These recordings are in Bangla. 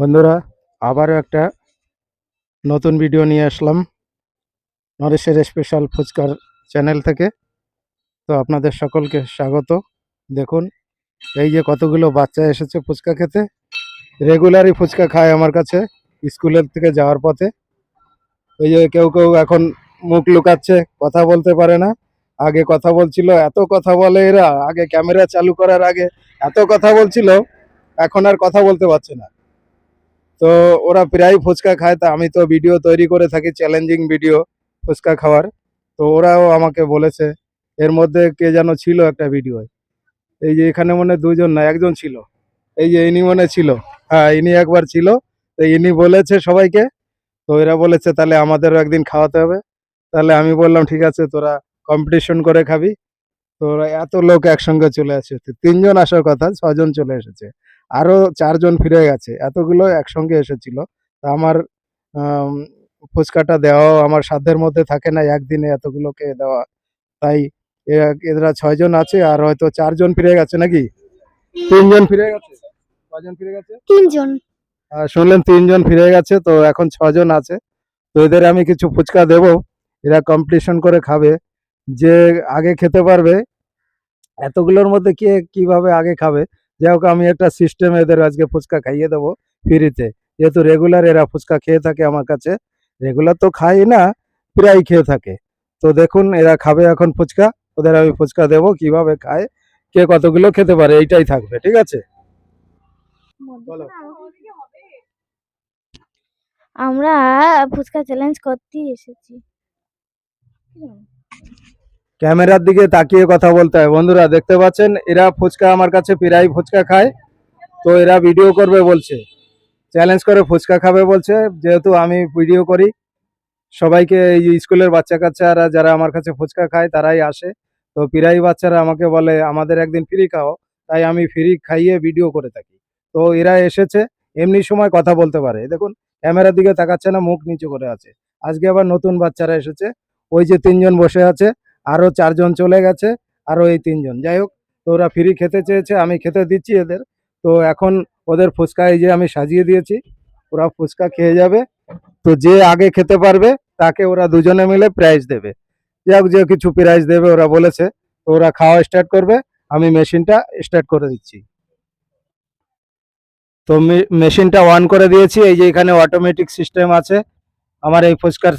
বন্ধুরা, আবারও একটা নতুন ভিডিও নিয়ে আসলাম নরেশের স্পেশাল ফুচকার চ্যানেল থেকে। তো আপনাদের সকলকে স্বাগত। দেখুন, এই যে কতগুলো বাচ্চা এসেছে ফুচকা খেতে। রেগুলারই ফুচকা খায় আমার কাছে স্কুলের থেকে যাওয়ার পথে। এই যে কেউ কেউ এখন মুখ লুকাচ্ছে, কথা বলতে পারে না। আগে কথা বলছিল, এত কথা বলে এরা। আগে ক্যামেরা চালু করার আগে এত কথা বলছিল, এখন আর কথা বলতে পারছে না। তো ওরা প্রায় ফুচকা খায়, তা আমি তো ভিডিও তৈরি করে থাকি চ্যালেঞ্জিং ভিডিও ফুচকা খাওয়ার। তো ওরাও আমাকে বলেছে, এর মধ্যে কে যেন ছিল একটা ভিডিও এই যে এখানে মনে দুজন না, একজন ছিল। এই যে ইনি মনে ছিল। হ্যাঁ ইনি একবার ছিল। তো ইনি বলেছে সবাইকে। তো এরা বলেছে, তাহলে আমাদেরও একদিন খাওয়াতে হবে। তাহলে আমি বললাম, ঠিক আছে, তোরা কম্পিটিশন করে খাবি। তো এত লোক একসঙ্গে চলে আসে। তিনজন আসার কথা, ছজন চলে এসেছে। আরও চারজন ফিরে গেছে। এতগুলো একসঙ্গে এসেছিল। তা আমার ফুচকাটা দেওয়াও আমার সাধ্যের মধ্যে থাকে না একদিনে এতগুলোকে দেওয়া। তাই এরা- ছয়জন আছে আর হয়তো চারজন ফিরে গেছে নাকি? তিনজন ফিরে গেছে? কজন ফিরে গেছে? তিনজন। শুনলেন তিনজন ফিরে গেছে তো এখন ছজন আছে। তো এদের আমি কিছু ফুচকা দেব। এরা কম্পিটিশন করে খাবে। যে আগে খেতে পারবে এতগুলোর মধ্যে কে কীভাবে আগে খাবে? যাই হোক আমি একটা সিস্টেম এদের আজকে ফুচকা খাইয়ে দেবো ফ্রিতে যেহেতু রেগুলার এরা ফুচকা খেয়ে থাকে আমার কাছে রেগুলার তো খাই না প্রায় খেয়ে থাকে। তো দেখুন এরা খাবে এখন ফুচকা ওদের আমি ফুচকা দেবো কীভাবে খায় কে কতগুলো খেতে পারে এইটাই থাকবে ঠিক আছে। আমরা ফুচকা চ্যালেঞ্জ করতে এসেছি। ক্যামেরার দিকে তাকিয়ে কথা বলতে হয়। বন্ধুরা, দেখতে পাচ্ছেন, এরা ফুচকা আমার কাছে প্রায় ফুচকা খায়। তো এরা ভিডিও করবে বলছে। চ্যালেঞ্জ করে ফুচকা খাবে বলছে। যেহেতু আমি ভিডিও করি, সবাইকে এই স্কুলের বাচ্চা কাচ্চারা যারা আমার কাছে ফুচকা খায়, তারাই আসে। তো প্রায় বাচ্চারা আমাকে বলে, আমাদের একদিন ফ্রি খাও। তাই আমি ফ্রি খাইয়ে ভিডিও করে থাকি। তো এরা এসেছে, এমনি সময় কথা বলতে পারে। দেখুন, ক্যামেরার দিকে তাকাচ্ছে না, মুখ নিচু করে আছে। আজকে আবার নতুন বাচ্চারা এসেছে। ওই যে তিনজন বসে আছে। আরও চারজন চলে গেছে, আরও এই তিনজন। যাই হোক, তো ওরা ফ্রি খেতে চেয়েছে, আমি খেতে দিচ্ছি এদের। তো এখন ওদের ফুচকা এই যে আমি সাজিয়ে দিয়েছি, ওরা ফুচকা খেয়ে যাবে। তো যে আগে খেতে পারবে, তাকে ওরা দুজনে মিলে প্রাইজ দেবে। যাক যে কিছু প্রাইজ দেবে, ওরা বলেছে। তো ওরা খাওয়া স্টার্ট করবে, আমি মেশিনটা স্টার্ট করে দিচ্ছি। তো মেশিনটা অন করে দিয়েছি, এই যে এখানে অটোমেটিক সিস্টেম আছে। আমার এই ফুচকার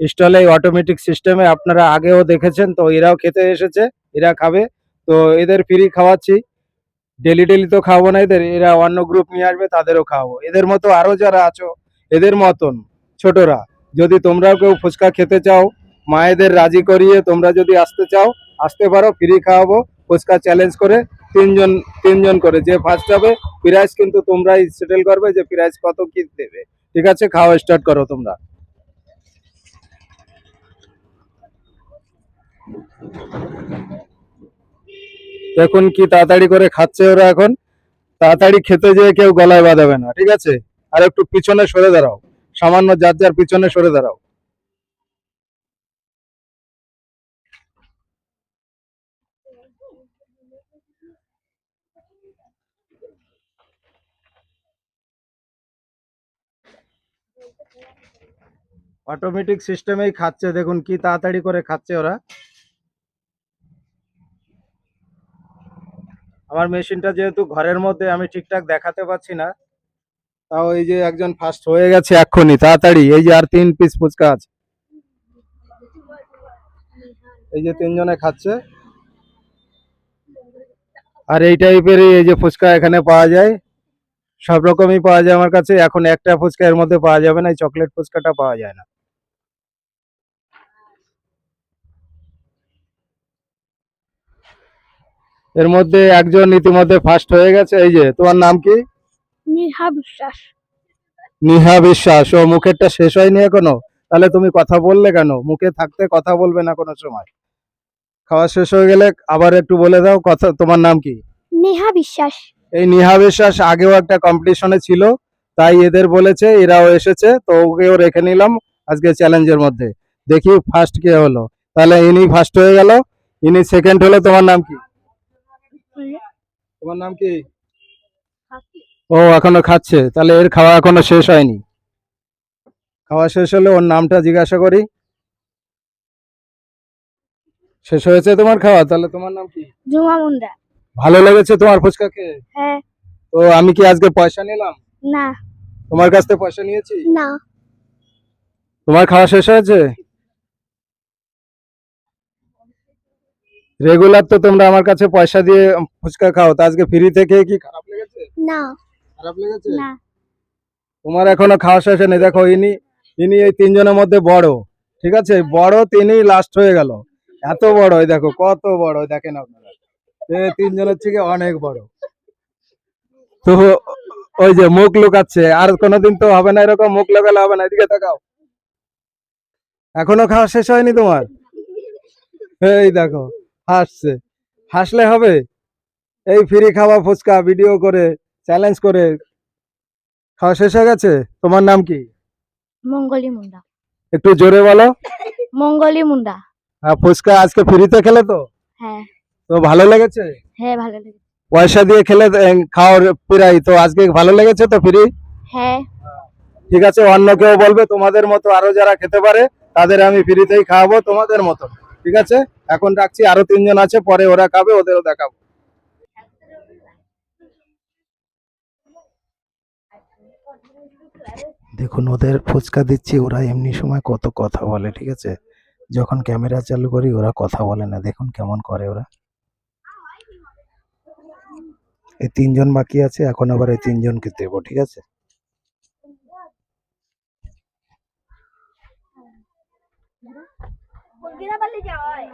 স্টলে অটোমেটিক সিস্টেমে আপনারা আগেও দেখেছেন, তো এরাও খেতে এসেছে, এরা খাবে। তো এদের ফ্রি খাওয়াচ্ছি। ডেলি ডেলি তো খাওয়াবো না এদের, এরা অন্য গ্রুপ নিয়ে আসবে, তাদেরও খাওয়াবো। এদের মতো আরও যারা আছো, এদের মতন, ছোটরা, যদি তোমরাও কেউ ফুচকা খেতে চাও, মায়েদের রাজি করিয়ে তোমরা যদি আসতে চাও, আসতে পারো ফ্রি খাওয়াবো, ফুচকা চ্যালেঞ্জ করে তিনজন তিনজন করে। যে ফার্স্ট হবে প্রাইস কিন্তু তোমরাই সেটেল করবে যে প্রাইস কত কি দেবে। ঠিক আছে, খাওয়া স্টার্ট করো তোমরা। দেখুন কি তাড়াতাড়ি করে খাচ্ছে ওরা এখন। তাড়াতাড়ি খেতে যেয়ে কেউ গলায় বাঁধাবে না, ঠিক আছে? আর একটু পিছনে সরে দাঁড়াও। সামান্য যার যার পিছনে সরে দাঁড়াও। অটোমেটিক সিস্টেমেই খাচ্ছে, দেখুন কি তাড়াতাড়ি করে খাচ্ছে ওরা। আমার মেশিনটা যেহেতু ঘরের মধ্যে আমি ঠিকঠাক দেখাতে পাচ্ছি না, তাও এই যে একজন ফার্স্ট হয়ে গেছে এক্ষুনি, তাড়াতাড়ি, এই যে আর তিন পিস ফুচকা আছে। এই যে তিনজনে খাচ্ছে। আর এই টাইপের এই যে ফুচকা এখানে পাওয়া যায়। সব রকমই পাওয়া যায় আমার কাছে, এখন একটা ফুচকা এর মধ্যে পাওয়া যাবে না, এই চকলেট ফুচকাটা পাওয়া যায় না। এর মধ্যে একজন ইতিমধ্যে ফার্স্ট হয়ে গেছে। এই যে তোমার নাম কি? নিহা বিশ্বাস। নিহা বিশ্বাস। ও মুখেরটা শেষ হয়নি এখনও? তাহলে তুমি কথা বললে কেন? মুখে থাকতে কথা বলবে না কোনো সময়। খাওয়া শেষ হয়ে গেলে আবার একটু বলে দাও কথা তোমার নাম কি? নেহা বিশ্বাস। এই নিহা বিশ্বাস আগেও একটা কম্পিটিশনে ছিল তাই এদের বলেছে এরাও এসেছে তো ওকেও রেখে নিলাম আজকে চ্যালেঞ্জের মধ্যে। দেখি ফার্স্ট কে হলো। তাহলে ইনি ফার্স্ট হয়ে গেল ইনি সেকেন্ড হলো তোমার নাম কি? তোমার নাম কি? ও এখনও খাচ্ছে। তাহলে এর খাওয়া এখনও শেষ হয়নি? খাওয়া শেষ হলে ওর নামটা জিজ্ঞাসা করি। শেষ হয়েছে তোমার খাওয়া? তাহলে তোমার নাম কি? মুন্ডা। ভালো লেগেছে তোমার ফুচকা খেয়ে হ্যাঁ। তো আমি কি আজকে পয়সা নিলাম? না। তোমার কাছ থেকে পয়সা নিয়েছি? না। তোমার খাওয়া শেষ হয়েছে? রেগুলার তো তোমরা আমার কাছে পয়সা দিয়ে ফুচকা খাও তা আজকে ফ্রি থেকে কি খারাপ লেগেছে? না। খারাপ লেগেছে? না। তোমার এখনও খাওয়া শেষ হয়নি দেখো ইনি ইনি এই তিনজনের মধ্যে বড় ঠিক আছে? বড় তিনি লাস্ট হয়ে গেল। এত বড় দেখো কত বড় দেখেন আপনারা। তিনজনের থেকে অনেক বড়। তো ওই যে মুখ লুকাচ্ছে আর কোনোদিন তো হবে না এরকম মুখ লুকালে হবে না এদিকে তাকাও। এখনও খাওয়া শেষ হয়নি তোমার? এই দেখো। হাসছে। হাসলে হবে? এই ফ্রি খাওয়া ফুচকা ভিডিও করে চ্যালেঞ্জ করে খাওয়া শেষ হয়ে গেছে? তোমার নাম কি? মঙ্গলি মুন্ডা। একটু জোরে বলো। মঙ্গলি মুন্ডা। আর ফুচকা আজকে ফ্রিতে খেলে তো? হ্যাঁ। তো ভালো লেগেছে? হ্যাঁ ভালো লেগেছে। পয়সা দিয়ে খেলে খাওয়ার প্রাই তো আজকে ভালো লেগেছে তো ফ্রি হ্যাঁ। ঠিক আছে অন্য কেউ বলবে তোমাদের মতো আরও যারা খেতে পারে তাদের আমি ফ্রিতেই খাওয়াবো তোমাদের মতো। ঠিক আছে? এখন রাখছি, আরও তিনজন আছে, পরে ওরা খাবে, ওদেরও দেখাবো। দেখুন, ওদের ফুচকা দিচ্ছি, ওরা এমনি সময় কত কথা বলে, ঠিক আছে? যখন ক্যামেরা চালু করি, ওরা কথা বলে না। দেখুন কেমন করে ওরা। এই তিনজন বাকি আছে, এখন আবার এই তিনজনকে দেবো, ঠিক আছে?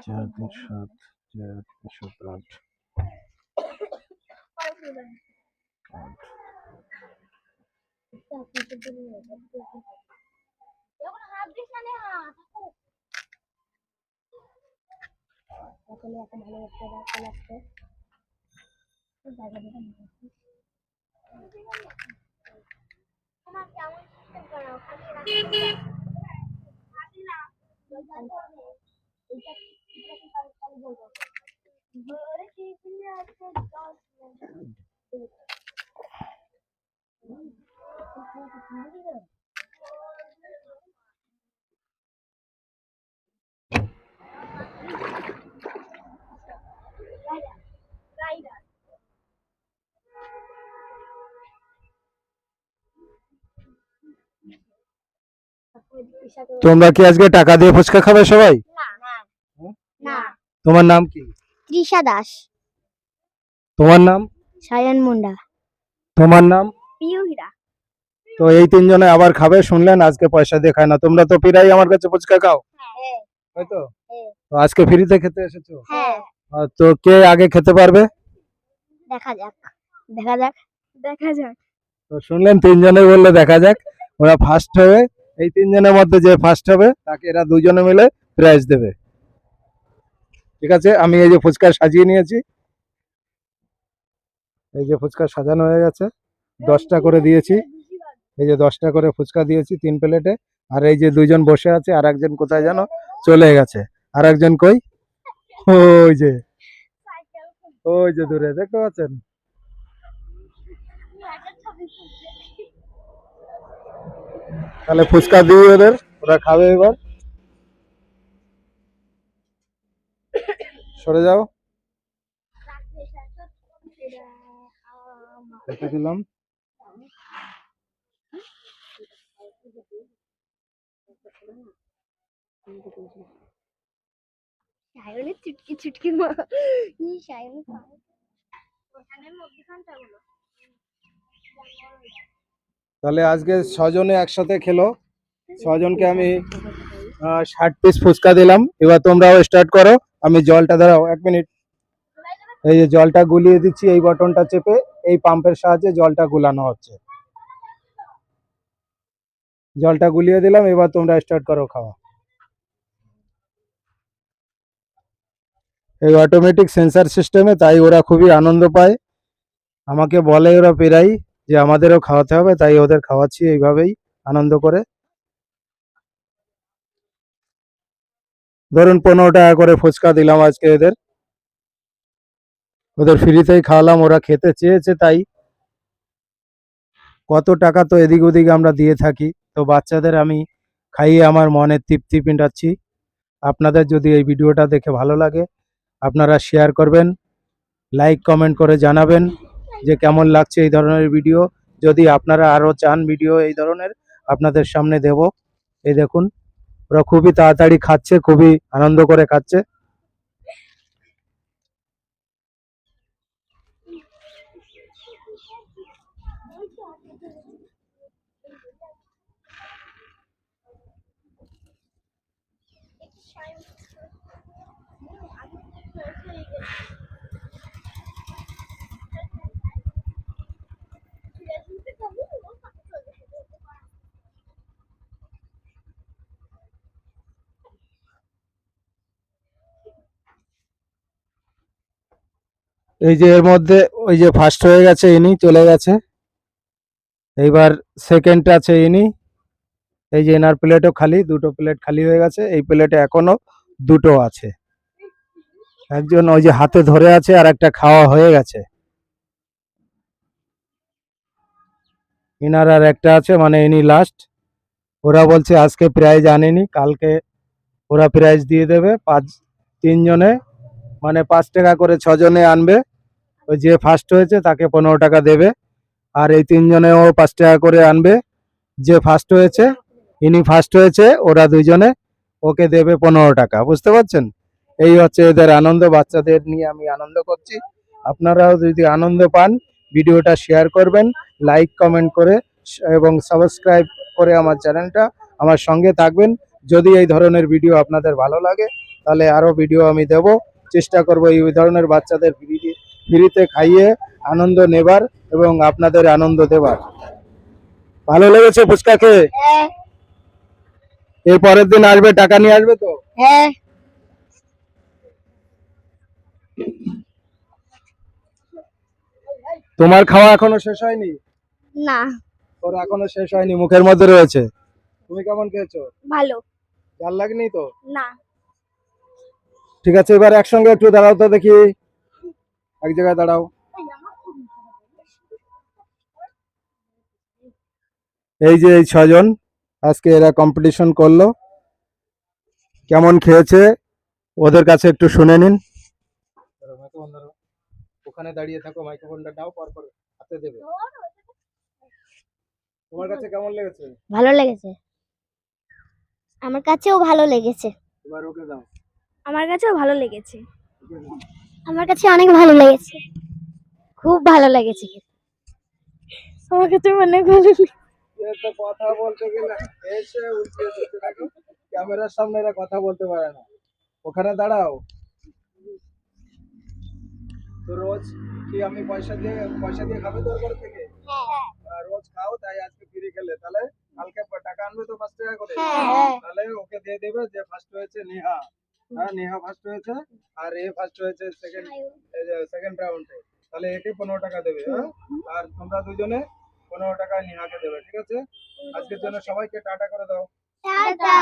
চার তিন সাত চার তিন সাত আট। আট। তোমরা কি আজকে টাকা দিয়ে ফুচকা খাবে সবাই? তোমার নাম কি? তৃষা দাস। তোমার নাম? সায়ন মুন্ডা। তোমার নাম? তো এই তিনজনে আবার খাবে শুনলেন আজকে পয়সা দিয়ে খায় না। তোমরা তো পিরাই আমার কাছে ফুচকা খাও। হ্যাঁ। তো? হ্যাঁ। আজকে ফ্রিতে খেতে এসেছ? হ্যাঁ। তো কে আগে খেতে পারবে? দেখা যাক। দেখা যাক। দেখা যাক। তো শুনলেন তিনজনে বললে দেখা যাক। ওরা ফার্স্ট হবে। এই তিনজনের মধ্যে যে ফার্স্ট হবে তাকে এরা দুজনে মিলে প্রাইজ দেবে। ঠিক আছে? আমি এই যে ফুচকা সাজিয়ে নিয়েছি। এই যে ফুচকা সাজানো হয়ে গেছে। দশটা করে দিয়েছি। এই যে দশটা করে ফুচকা দিয়েছি তিন প্লেটে। আর এই যে দুইজন বসে আছে আর একজন কোথায় যেন চলে গেছে। আর একজন কই? ওই যে ওই যে দূরে দেখতে পাচ্ছেন? তাহলে ফুচকা দিই ওদের ওরা খাবে এবার। সরে যাও। রেখে দিলাম। সায়নের চুটকি চুটকি মা। ই সায়ন মধ্যখানটা তাহলে আজকে ছজনে একসাথে খেলো। ছজনকে আমি ষাট পিস ফুচকা দিলাম। এবার তোমরাও স্টার্ট করো। আমি জলটা দাঁড়াও এক মিনিট এই যে জলটা গুলিয়ে দিচ্ছি এই বটনটা চেপে এই পাম্পের সাহায্যে জলটা গুলানো হচ্ছে। জলটা গুলিয়ে দিলাম এবার তোমরা স্টার্ট করো খাওয়া। এই অটোমেটিক সেন্সার সিস্টেমে তাই ওরা খুবই আনন্দ পায়। আমাকে বলে ওরা পেরাই যে আমাদেরও খাওয়াতে হবে, তাই ওদের খাওয়াচ্ছি এইভাবেই আনন্দ করে। ধরুন পনেরো টাকা করে ফুচকা দিলাম আজকে এদের। ওদের ফ্রিতেই খাওয়ালাম, ওরা খেতে চেয়েছে তাই। কত টাকা তো এদিক ওদিক আমরা দিয়ে থাকি, তো বাচ্চাদের আমি খাইয়ে আমার মনের তৃপ্তি মেটাচ্ছি আপনাদের যদি এই ভিডিওটা দেখে ভালো লাগে আপনারা শেয়ার করবেন লাইক কমেন্ট করে জানাবেন যে কেমন লাগছে এই ধরনের ভিডিও যদি আপনারা আরও চান ভিডিও এই ধরনের, আপনাদের সামনে দেব। এই দেখুন, ওরা খুবই তাড়াতাড়ি খাচ্ছে, খুবই আনন্দ করে খাচ্ছে। এই যে এর মধ্যে ওই যে ফার্স্ট হয়ে গেছে ইনি, চলে গেছে। এইবার সেকেন্ড আছে ইনি। এই যে এনার প্লেটও খালি, দুটো প্লেট খালি হয়ে গেছে। এই প্লেটে এখনও দুটো আছে। একজন ওই যে হাতে ধরে আছে আর একটা খাওয়া হয়ে গেছে। ইনার আর একটা আছে মানে ইনি লাস্ট ওরা বলছে, আজকে প্রাইজ আনেনি, কালকে ওরা প্রাইজ দিয়ে দেবে। পাঁচ, তিনজনে মানে পাঁচ টাকা করে ছজনে আনবে। ওই যে ফার্স্ট হয়েছে, তাকে পনেরো টাকা দেবে। আর এই তিনজনেও পাঁচ টাকা করে আনবে। যে ফার্স্ট হয়েছে, ইনি ফার্স্ট হয়েছে, ওরা দুইজনে, ওকে দেবে পনেরো টাকা। বুঝতে পারছেন? এই হচ্ছে এদের আনন্দ বাচ্চাদের নিয়ে আমি আনন্দ করছি। আপনারাও যদি আনন্দ পান ভিডিওটা শেয়ার করবেন লাইক কমেন্ট করে এবং সাবস্ক্রাইব করে আমার চ্যানেলটা আমার সঙ্গে থাকবেন। যদি এই ধরনের ভিডিও আপনাদের ভালো লাগে তাহলে আরও ভিডিও আমি দেব। চেষ্টা করব এই ধরনের বাচ্চাদের ফ্রি ফ্রিতে খাইয়ে আনন্দ নেবার এবং আপনাদের আনন্দ দেবার। ভালো লেগেছে ফুচকা খেয়ে হ্যাঁ। এর পরের দিন আসবে টাকা নিয়ে আসবে তো? হ্যাঁ। তোমার খাওয়া এখনও শেষ হয়নি? না। ওর এখনও শেষ হয়নি মুখের মধ্যে রয়েছে। তুমি কেমন খেয়েছো? ভালো। জাল লাগেনি তো? না। ঠিক আছে এবার একসঙ্গে একটু দাঁড়াও তো দেখি। এক জায়গায় দাঁড়াও। এই যে এই ছজন আজকে এরা কম্পিটিশন করল। কেমন খেয়েছে? ওদের কাছে একটু শুনে নিন। ওখানে দাঁড়িয়ে থাকো মাইক্রোফোনটা দাও পরপর হাতে দেবে। তোমার কাছে কেমন লেগেছে? ভালো লেগেছে। আমার কাছেও ভালো লেগেছে। এবার ওকে দাও। আমার কাছেও ভালো লেগেছে। আমার কাছে অনেক ভালো লেগেছে। খুব ভালো লেগেছে। আমার কাছে অনেক ভালো লেগেছে। তো কথা বলতে গেলে এসে উঠিয়ে দিতে দেখো ক্যামেরার সামনে এরা কথা বলতে পারে না। ওখানে দাঁড়াও। তো রোজ কি আমি পয়সা দিয়ে পয়সা দিয়ে খাবে তোর ঘর থেকে? আর রোজ খাও তাই আজকে ফ্রি খেলে তাহলে কালকে টাকা আনবে তো পাঁচ টাকা করে। হ্যাঁ। তাহলে ওকে দিয়ে দেবে যে ফার্স্ট হয়েছে নেহা। হ্যাঁ নেহা ফার্স্ট হয়েছে আর এ ফার্স্ট হয়েছে সেকেন্ড সেকেন্ড রাউন্ডে তাহলে একে পনেরো টাকা দেবে হ্যাঁ? আর তোমরা দুজনে পনেরো টাকা নেহাকে দেবে ঠিক আছে? আজকের জন্য সবাইকে টাটা করে দাও। টাটা।